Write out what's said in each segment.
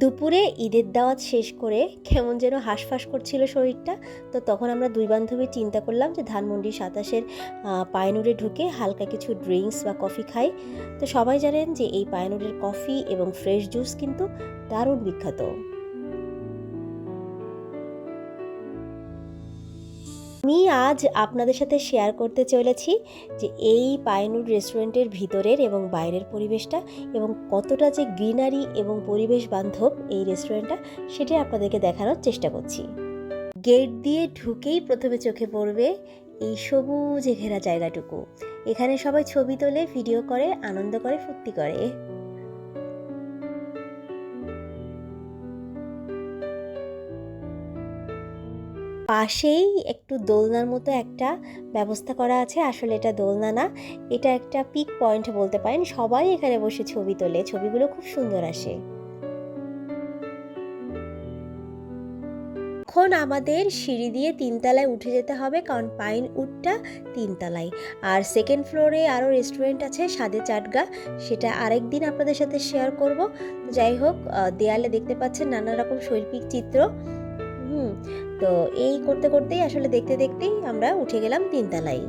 দুপুরে ঈদের দাওয়াত শেষ করে কেমন যেন হাঁসফাঁস করছিল শরীরটা, তো তখন আমরা দুই বান্ধবী চিন্তা করলাম যে ধানমন্ডি সাতাশের পায়নুরে ঢুকে হালকা কিছু ড্রিঙ্কস বা কফি খাই। তো সবাই জানেন যে এই পায়নুরের কফি এবং ফ্রেশ জুস কিন্তু দারুণ বিখ্যাত। আমি আজ আপনাদের সাথে শেয়ার করতে চলেছি যে এই পায়নুর রেস্টুরেন্টের ভিতরের এবং বাইরের পরিবেশটা এবং কতটা যে গ্রিনারি এবং পরিবেশ বান্ধব এই রেস্টুরেন্টটা সেটাই আপনাদেরকে দেখানোর চেষ্টা করছি। গেট দিয়ে ঢুকেই প্রথমে চোখে পড়বে এই সবুজে ঘেরা জায়গাটুকু। এখানে সবাই ছবি তোলে ভিডিও করে, আনন্দ করে, ফুর্তি করে। পাশেই একটু দোলনার মতো একটা ব্যবস্থা করা আছে। আসলে এটা দোলনা না, এটা একটা পিক পয়েন্ট বলতে পারেন। সবাই এখানে বসে ছবি তোলে, ছবিগুলো খুব সুন্দর আসে। এখন আমাদের সিঁড়ি দিয়ে তিনতলায় উঠে যেতে হবে, কারণ পাইন উডটা তিনতলায়। আর সেকেন্ড ফ্লোরে আরও রেস্টুরেন্ট আছে, সাদে চাটগা। সেটা আরেক দিন আপনাদের সাথে শেয়ার করব। যাই হোক দেয়ালে দেখতে পাচ্ছেন নানা রকম শৈল্পিক চিত্র। হুম তো এই করতে করতেই আসলে দেখতে দেখতেই আমরা উঠে গেলাম তিনতলায়।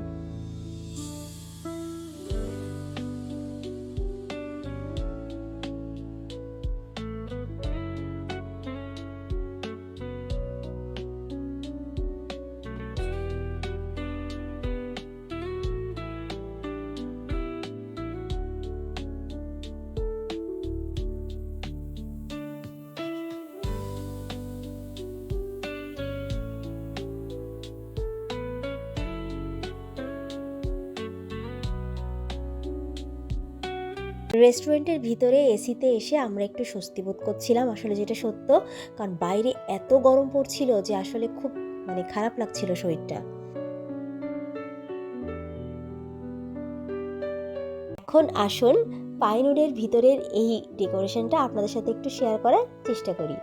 রেস্টুরেন্টের ভিতরে এসিতে এসে আমরা একটু স্বস্তি বোধ করছিলাম আসলে যেটা সত্য, কারণ বাইরে এত গরম পড়ছিল যে আসলে খুব মানে খারাপ লাগছিল শরীরটা। এখন আসুন পাইনুডের ভিতরের এই ডেকোরেশনটা আপনাদের সাথে একটু শেয়ার করার চেষ্টা করি।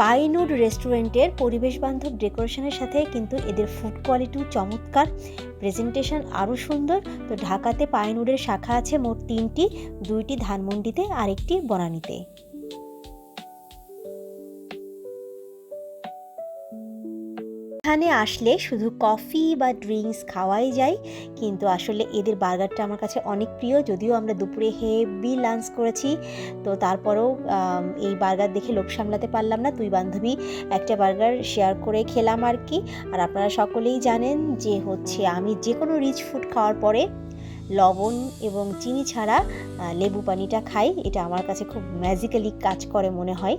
পাইনুড রেস্টুরেন্টের পরিবেশ বান্ধব ডেকোরেশনের সাথে কিন্তু এদের ফুড কোয়ালিটিও চমৎকার। প্রেজেন্টেশন আরও সুন্দর। তো ঢাকাতে পাইনুডের শাখা আছে মোট তিনটি, দুইটি ধানমন্ডিতে, আরেকটি বনানীতে। এখানে আসলে শুধু কফি বা ড্রিঙ্কস খাওয়াই যায়, কিন্তু আসলে এদের বার্গারটা আমার কাছে অনেক প্রিয়। যদিও আমরা দুপুরে হেভি লাঞ্চ করেছি, তো তারপরেও এই বার্গার দেখে লোভ সামলাতে পারলাম না। দুই বান্ধবী একটা বার্গার শেয়ার করে খেলাম আর কি। আর আপনারা সকলেই জানেন যে হচ্ছে আমি যে কোনো রিচ ফুড খাওয়ার পরে লবণ এবং চিনি ছাড়া লেবু পানিটা খাই। এটা আমার কাছে খুব ম্যাজিক্যালি কাজ করে মনে হয়।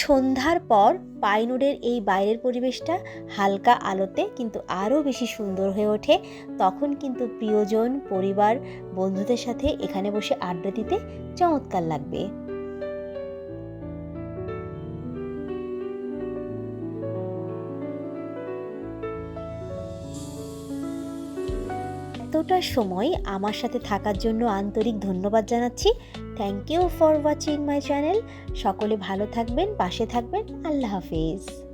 সন্ধ্যার পর পাইনুডের এই বাইরের পরিবেশটা হালকা আলোতে কিন্তু আরও বেশি সুন্দর হয়ে ওঠে। তখন কিন্তু প্রিয়জন, পরিবার, বন্ধুদের সাথে এখানে বসে আড্ডা দিতে চমৎকার লাগবে। এতটা সময় আমার সাথে থাকার জন্য আন্তরিক ধন্যবাদ জানাচ্ছি। Thank you for watching my channel সকলে ভালো থাকবেন, পাশে থাকবেন। আল্লাহ হাফিজ।